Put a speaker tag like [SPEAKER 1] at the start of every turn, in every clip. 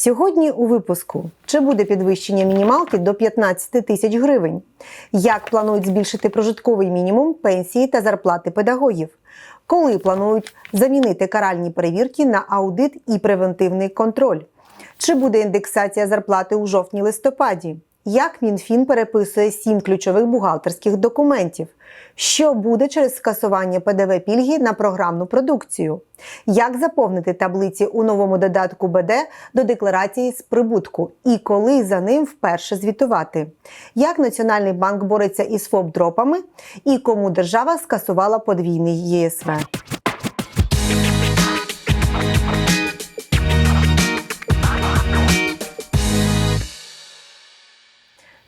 [SPEAKER 1] Сьогодні у випуску чи буде підвищення мінімалки до 15 тисяч гривень? Як планують збільшити прожитковий мінімум, пенсії та зарплати педагогів? Коли планують замінити каральні перевірки на аудит і превентивний контроль? Чи буде індексація зарплати у жовтні-листопаді? Як МінФін переписує сім ключових бухгалтерських документів? Що буде через скасування ПДВ пільги на програмну продукцію? Як заповнити таблиці у новому додатку БД до декларації з прибутку і коли за ним вперше звітувати? Як Національний банк бореться із ФОП-дропами і кому держава скасувала подвійний ЄСВ?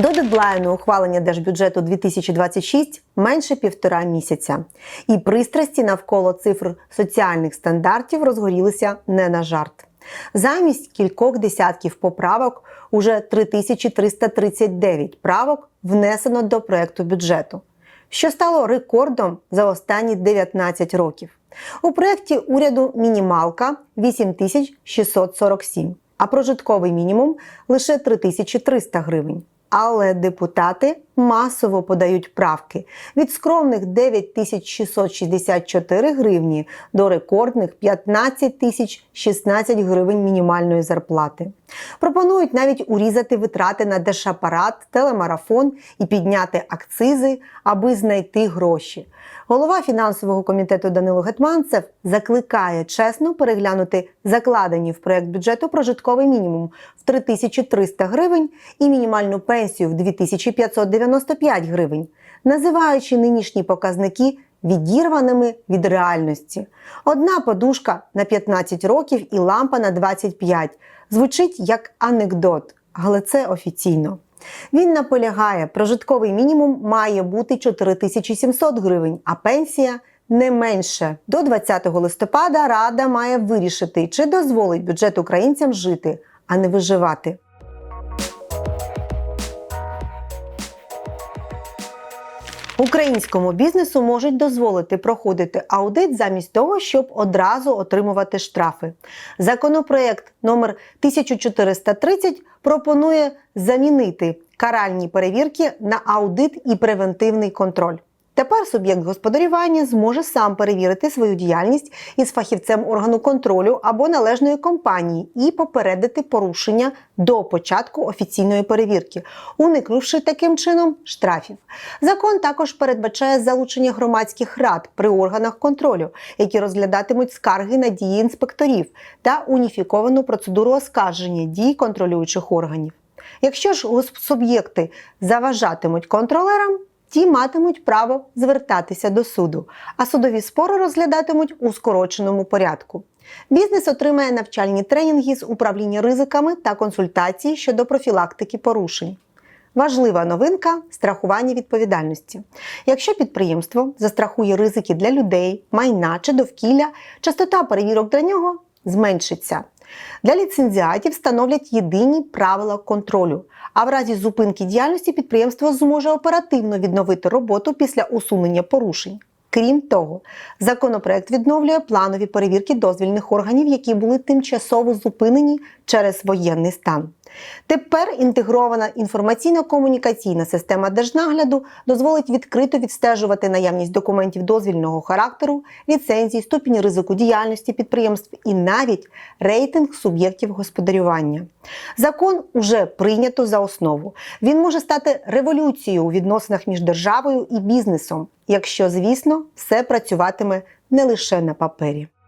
[SPEAKER 1] До дедлайну ухвалення держбюджету 2026 менше півтора місяця, і пристрасті навколо цифр соціальних стандартів розгорілися не на жарт. Замість кількох десятків поправок уже 3339 правок внесено до проекту бюджету, що стало рекордом за останні 19 років. У проєкті уряду мінімалка 8647, а прожитковий мінімум лише 3300 гривень. Але депутати масово подають правки від скромних 9664 гривні до рекордних 15 тисяч 16 гривень мінімальної зарплати. Пропонують навіть урізати витрати на держапарат, телемарафон і підняти акцизи, аби знайти гроші. Голова фінансового комітету Данило Гетманцев закликає чесно переглянути закладені в проект бюджету прожитковий мінімум в 3300 гривень і мінімальну пенсію в 2595 гривень, називаючи нинішні показники відірваними від реальності. Одна подушка на 15 років і лампа на 25 звучить як анекдот, але це офіційно. Він наполягає, прожитковий мінімум має бути 4700 гривень, а пенсія не менше. До 20 листопада Рада має вирішити, чи дозволить бюджет українцям жити, а не виживати. Українському бізнесу можуть дозволити проходити аудит замість того, щоб одразу отримувати штрафи. Законопроект номер 1430 пропонує замінити каральні перевірки на аудит і превентивний контроль. Тепер суб'єкт господарювання зможе сам перевірити свою діяльність із фахівцем органу контролю або належної компанії і попередити порушення до початку офіційної перевірки, уникнувши таким чином штрафів. Закон також передбачає залучення громадських рад при органах контролю, які розглядатимуть скарги на дії інспекторів та уніфіковану процедуру оскарження дій контролюючих органів. Якщо ж суб'єкти заважатимуть контролерам, ті матимуть право звертатися до суду, а судові спори розглядатимуть у скороченому порядку. Бізнес отримає навчальні тренінги з управління ризиками та консультації щодо профілактики порушень. Важлива новинка страхування відповідальності. Якщо підприємство застрахує ризики для людей, майна чи довкілля, частота перевірок для нього зменшиться. Для ліцензіатів встановлять єдині правила контролю. А в разі зупинки діяльності підприємство зможе оперативно відновити роботу після усунення порушень. Крім того, законопроект відновлює планові перевірки дозвільних органів, які були тимчасово зупинені через воєнний стан. Тепер інтегрована інформаційно-комунікаційна система держнагляду дозволить відкрито відстежувати наявність документів дозвільного характеру, ліцензій, ступінь ризику діяльності підприємств і навіть рейтинг суб'єктів господарювання. Закон уже прийнято за основу. Він може стати революцією у відносинах між державою і бізнесом, якщо, звісно, все працюватиме не лише на папері. –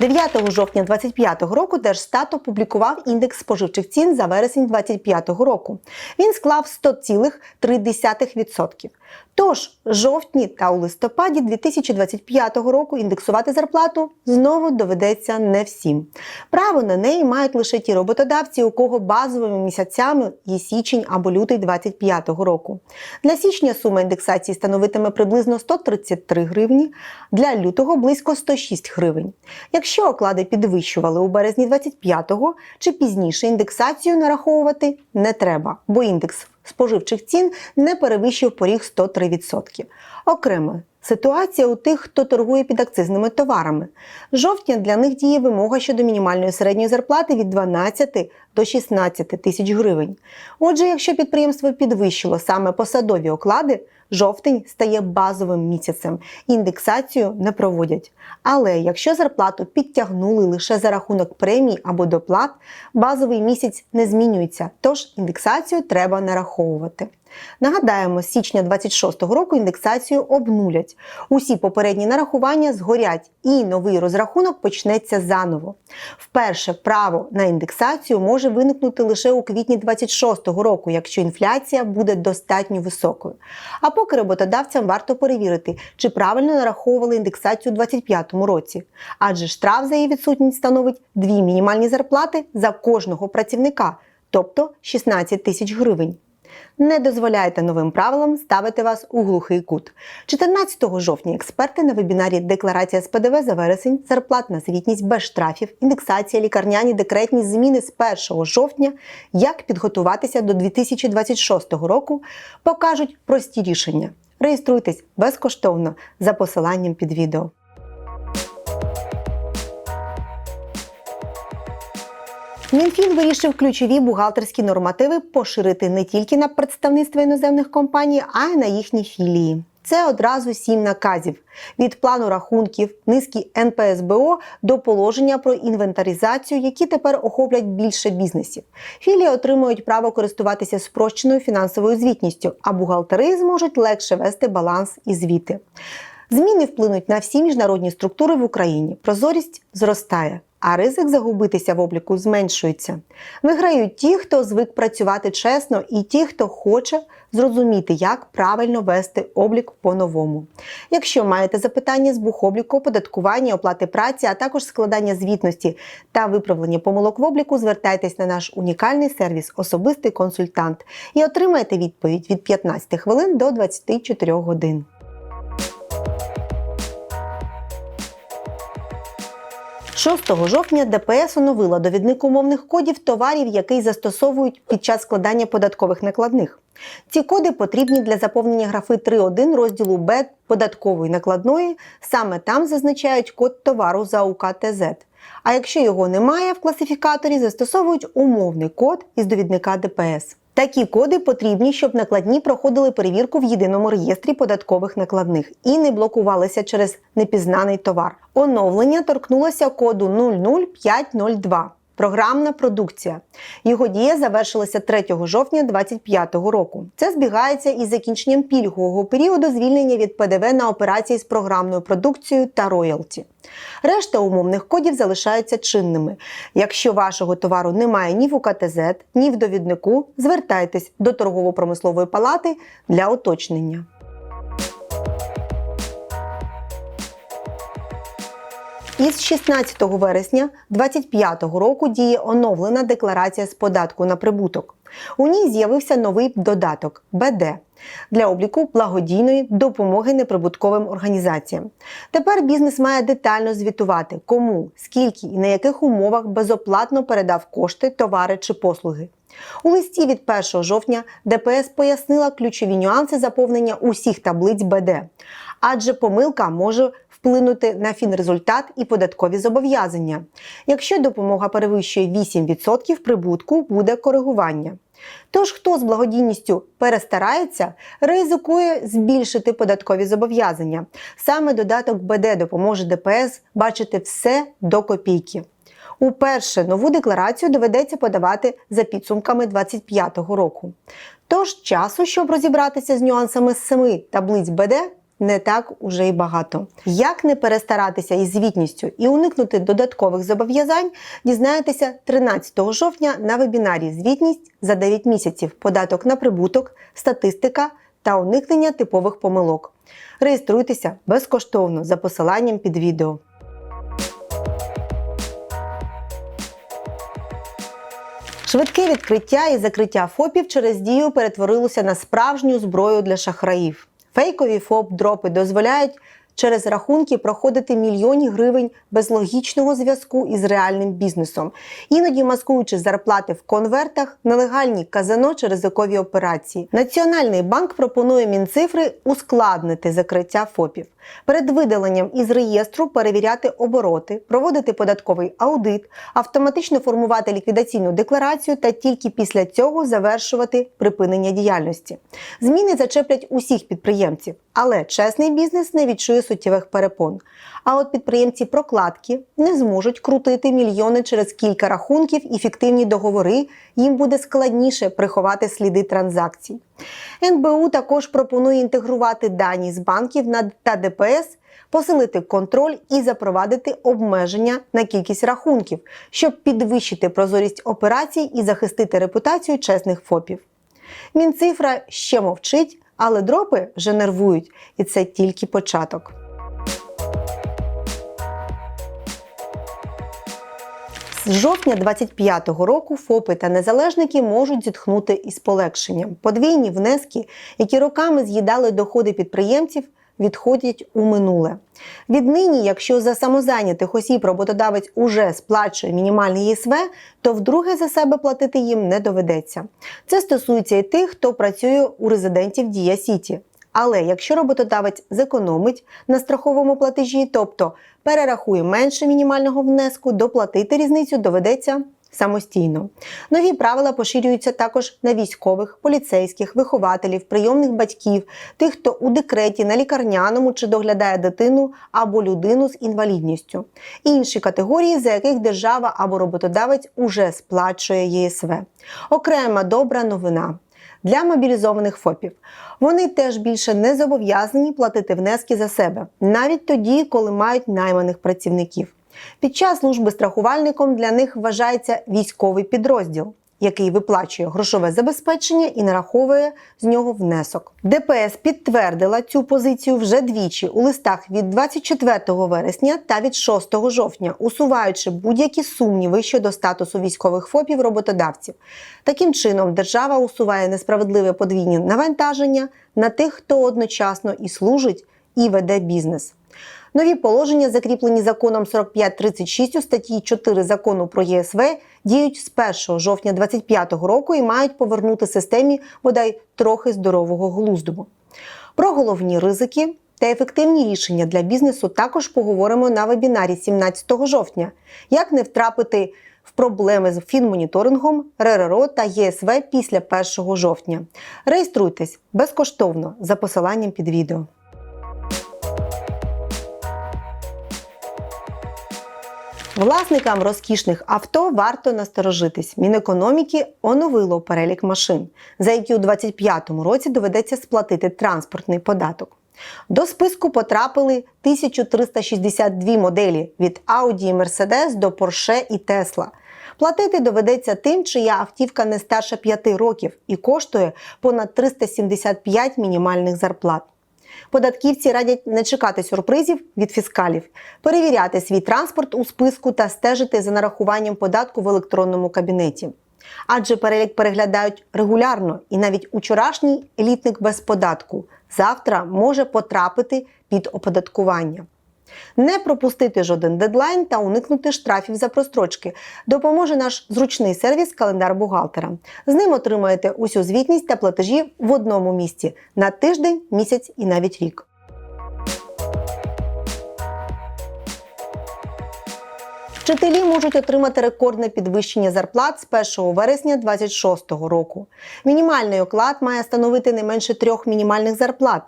[SPEAKER 1] 9 жовтня 2025 року Держстат опублікував індекс споживчих цін за вересень 2025 року. Він склав 100,3%. Тож, жовтні та у листопаді 2025 року індексувати зарплату знову доведеться не всім. Право на неї мають лише ті роботодавці, у кого базовими місяцями є січень або лютий 2025 року. Для січня сума індексації становитиме приблизно 133 гривні, для лютого близько 106 гривень. Якщо оклади підвищували у березні 25-го чи пізніше індексацію нараховувати не треба, бо індекс споживчих цін не перевищив поріг 103%. Окремо, ситуація у тих, хто торгує підакцизними товарами. З Жовтня для них діє вимога щодо мінімальної середньої зарплати від 12 до 16 тисяч гривень. Отже, якщо підприємство підвищило саме посадові оклади, жовтень стає базовим місяцем, індексацію не проводять. Але якщо зарплату підтягнули лише за рахунок премій або доплат, базовий місяць не змінюється, тож індексацію треба нараховувати. Нагадаємо, з січня 26-го року індексацію обнулять. Усі попередні нарахування згорять, і новий розрахунок почнеться заново. Вперше право на індексацію може виникнути лише у квітні 26-го року, якщо інфляція буде достатньо високою. А поки роботодавцям варто перевірити, чи правильно нараховували індексацію у 2025 році. Адже штраф за її відсутність становить дві мінімальні зарплати за кожного працівника, тобто 16 тисяч гривень. Не дозволяйте новим правилам ставити вас у глухий кут. 14 жовтня експерти на вебінарі Декларація з ПДВ за вересень, зарплатна звітність без штрафів, індексація, лікарняні декретні зміни з 1 жовтня, як підготуватися до 2026 року, покажуть прості рішення. Реєструйтесь безкоштовно за посиланням під відео. Мінфін вирішив ключові бухгалтерські нормативи поширити не тільки на представництво іноземних компаній, а й на їхні філії. Це одразу сім наказів від плану рахунків, низки НПСБО до положення про інвентаризацію, які тепер охоплять більше бізнесів. Філії отримують право користуватися спрощеною фінансовою звітністю, а бухгалтери зможуть легше вести баланс і звіти. Зміни вплинуть на всі міжнародні структури в Україні. Прозорість зростає. А ризик загубитися в обліку зменшується. Виграють ті, хто звик працювати чесно, і ті, хто хоче зрозуміти, як правильно вести облік по-новому. Якщо маєте запитання з бухобліку, податкування, оплати праці, а також складання звітності та виправлення помилок в обліку, звертайтесь на наш унікальний сервіс Особистий консультант і отримайте відповідь від 15 хвилин до 24 годин. Шостого жовтня ДПС оновила довідник умовних кодів товарів, який застосовують під час складання податкових накладних. Ці коди потрібні для заповнення графи 3.1 розділу Б податкової накладної. Саме там зазначають код товару за УКТЗ. А якщо його немає в класифікаторі, застосовують умовний код із довідника ДПС. Такі коди потрібні, щоб накладні проходили перевірку в єдиному реєстрі податкових накладних і не блокувалися через непізнаний товар. Оновлення торкнулося коду 00502. Програмна продукція. Його дія завершилася 3 жовтня 2025 року. Це збігається із закінченням пільгового періоду звільнення від ПДВ на операції з програмною продукцією та роялті. Решта умовних кодів залишаються чинними. Якщо вашого товару немає ні в УКТЗ, ні в довіднику, звертайтесь до торгово-промислової палати для уточнення. Із 16 вересня 2025 року діє оновлена декларація з податку на прибуток. У ній з'явився новий додаток БД для обліку благодійної допомоги неприбутковим організаціям. Тепер бізнес має детально звітувати, кому, скільки і на яких умовах безоплатно передав кошти, товари чи послуги. У листі від 1 жовтня ДПС пояснила ключові нюанси заповнення усіх таблиць БД, адже помилка може вплинути на фінрезультат і податкові зобов'язання. Якщо допомога перевищує 8% прибутку, буде коригування. Тож, хто з благодійністю перестарається, ризикує збільшити податкові зобов'язання. Саме додаток БД допоможе ДПС бачити все до копійки. Уперше нову декларацію доведеться подавати за підсумками 2025 року. Тож часу, щоб розібратися з нюансами семи таблиць БД, не так уже й багато. Як не перестаратися із звітністю і уникнути додаткових зобов'язань, дізнаєтеся 13 жовтня на вебінарі Звітність за 9 місяців, податок на прибуток, статистика та уникнення типових помилок. Реєструйтеся безкоштовно за посиланням під відео. Швидке відкриття і закриття ФОПів через дію перетворилося на справжню зброю для шахраїв. Фейкові ФОП-дропи дозволяють через рахунки проходити мільйонні гривень без логічного зв'язку із реальним бізнесом, іноді маскуючи зарплати в конвертах, нелегальні казино чи ризикові операції. Національний банк пропонує мінцифри ускладнити закриття ФОПів. Перед видаленням із реєстру перевіряти обороти, проводити податковий аудит, автоматично формувати ліквідаційну декларацію та тільки після цього завершувати припинення діяльності. Зміни зачеплять усіх підприємців, але чесний бізнес не відчує суттєвих перепон. А от підприємці прокладки не зможуть крутити мільйони через кілька рахунків і фіктивні договори. Їм буде складніше приховати сліди транзакцій. НБУ також пропонує інтегрувати дані з банків та ДПС, посилити контроль і запровадити обмеження на кількість рахунків, щоб підвищити прозорість операцій і захистити репутацію чесних ФОПів. Мінцифра ще мовчить, але дропи вже нервують, і це тільки початок. З жовтня 25-го року ФОПи та незалежники можуть зітхнути із полегшенням. Подвійні внески, які роками з'їдали доходи підприємців, відходять у минуле. Віднині, якщо за самозайнятих осіб роботодавець уже сплачує мінімальний ЄСВ, то вдруге за себе платити їм не доведеться. Це стосується і тих, хто працює у резидентів Дія Сіті. Але якщо роботодавець зекономить на страховому платежі, тобто перерахує менше мінімального внеску, доплатити різницю доведеться самостійно. Нові правила поширюються також на військових, поліцейських, вихователів, прийомних батьків, тих, хто у декреті на лікарняному чи доглядає дитину або людину з інвалідністю, інші категорії, за яких держава або роботодавець уже сплачує ЄСВ. Окрема добра новина. Для мобілізованих ФОПів вони теж більше не зобов'язані платити внески за себе, навіть тоді, коли мають найманих працівників. Під час служби страхувальником для них вважається військовий підрозділ, який виплачує грошове забезпечення і нараховує з нього внесок. ДПС підтвердила цю позицію вже двічі у листах від 24 вересня та від 6 жовтня, усуваючи будь-які сумніви щодо статусу військових ФОПів роботодавців. Таким чином, держава усуває несправедливе подвійне навантаження на тих, хто одночасно і служить, і веде бізнес. Нові положення, закріплені законом 4536 у статті 4 закону про ЄСВ, діють з 1 жовтня 2025 року і мають повернути системі бодай трохи здорового глузду. Про головні ризики та ефективні рішення для бізнесу також поговоримо на вебінарі 17 жовтня. Як не втрапити в проблеми з фінмоніторингом, РРО та ЄСВ після 1 жовтня. Реєструйтесь безкоштовно за посиланням під відео. Власникам розкішних авто варто насторожитись. Мінекономіки оновило перелік машин, за які у 2025 році доведеться сплатити транспортний податок. До списку потрапили 1362 моделі від Audi і Mercedes до Porsche і Tesla. Платити доведеться тим, чия автівка не старша 5 років і коштує понад 375 мінімальних зарплат. Податківці радять не чекати сюрпризів від фіскалів, перевіряти свій транспорт у списку та стежити за нарахуванням податку в електронному кабінеті. Адже перелік переглядають регулярно, і навіть учорашній елітник без податку завтра може потрапити під оподаткування. Не пропустити жоден дедлайн та уникнути штрафів за прострочки допоможе наш зручний сервіс Календар бухгалтера. З ним отримаєте усю звітність та платежі в одному місці на тиждень, місяць і навіть рік. Вчителі можуть отримати рекордне підвищення зарплат з 1 вересня 2026 року. Мінімальний оклад має становити не менше трьох мінімальних зарплат.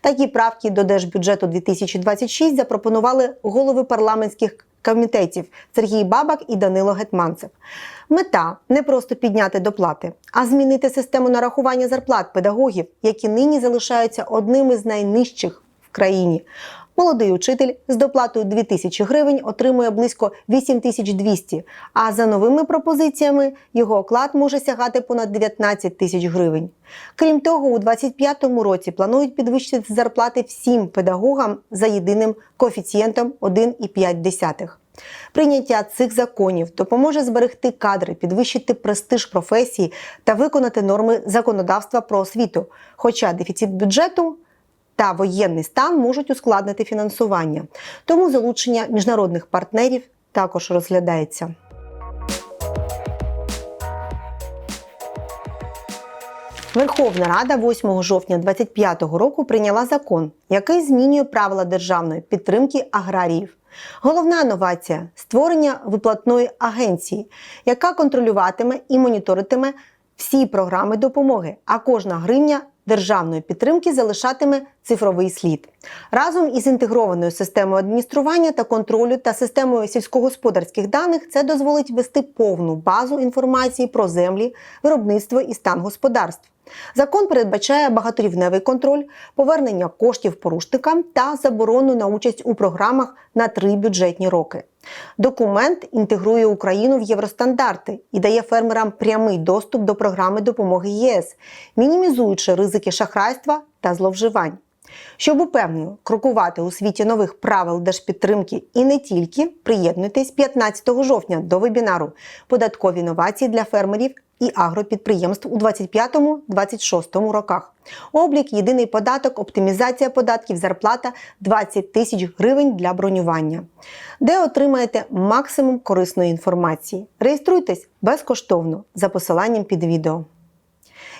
[SPEAKER 1] Такі правки до держбюджету 2026 запропонували голови парламентських комітетів Сергій Бабак і Данило Гетманцев. Мета не просто підняти доплати, а змінити систему нарахування зарплат педагогів, які нині залишаються одними з найнижчих в країні. Молодий учитель з доплатою 2 тисячі гривень отримує близько 8200, а за новими пропозиціями його оклад може сягати понад 19 тисяч гривень. Крім того, у 2025 році планують підвищити зарплати всім педагогам за єдиним коефіцієнтом 1,5. Прийняття цих законів допоможе зберегти кадри, підвищити престиж професії та виконати норми законодавства про освіту. Хоча дефіцит бюджету та воєнний стан можуть ускладнити фінансування. Тому залучення міжнародних партнерів також розглядається. Верховна Рада 8 жовтня 2025 року прийняла закон, який змінює правила державної підтримки аграріїв. Головна новація створення виплатної агенції, яка контролюватиме і моніторитиме всі програми допомоги, а кожна гривня державної підтримки залишатиме цифровий слід. Разом із інтегрованою системою адміністрування та контролю та системою сільськогосподарських даних це дозволить вести повну базу інформації про землі, виробництво і стан господарств. Закон передбачає багаторівневий контроль, повернення коштів порушникам та заборону на участь у програмах на три бюджетні роки. Документ інтегрує Україну в євростандарти і дає фермерам прямий доступ до програми допомоги єС, мінімізуючи ризики шахрайства та зловживань. Щоб упевнено крокувати у світі нових правил держпідтримки і не тільки, приєднуйтесь 15 жовтня до вебінару Податкові новації для фермерів і агропідприємств у 25-26 роках. Облік, єдиний податок, оптимізація податків, зарплата 20 тисяч гривень для бронювання, де отримаєте максимум корисної інформації. Реєструйтесь безкоштовно за посиланням під відео.